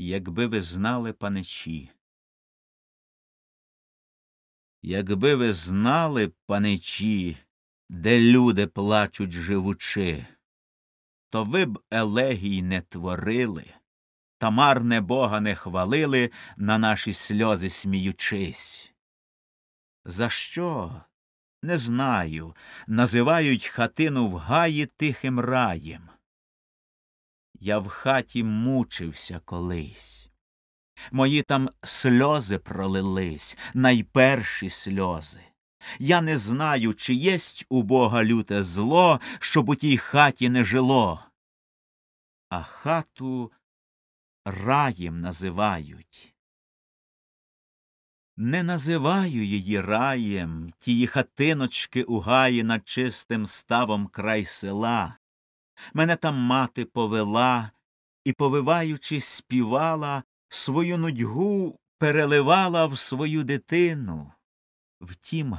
Якби ви знали, паничі. Якби ви знали, паничі, де люди плачуть живучи, то ви б елегій не творили, та марне Бога не хвалили, на наші сльози сміючись. За що? Не знаю. Називають хатину в гаї тихим раєм. Я в хаті мучився колись. Мої там сльози пролились, найперші сльози. Я не знаю, чи єсть у Бога люте зло, щоб у тій хаті не жило. А хату раєм називають. Не називаю її раєм, тії хатиночки у гаї над чистим ставом край села. Мене там мати повела і, повиваючи, співала, свою нудьгу переливала в свою дитину. Втім,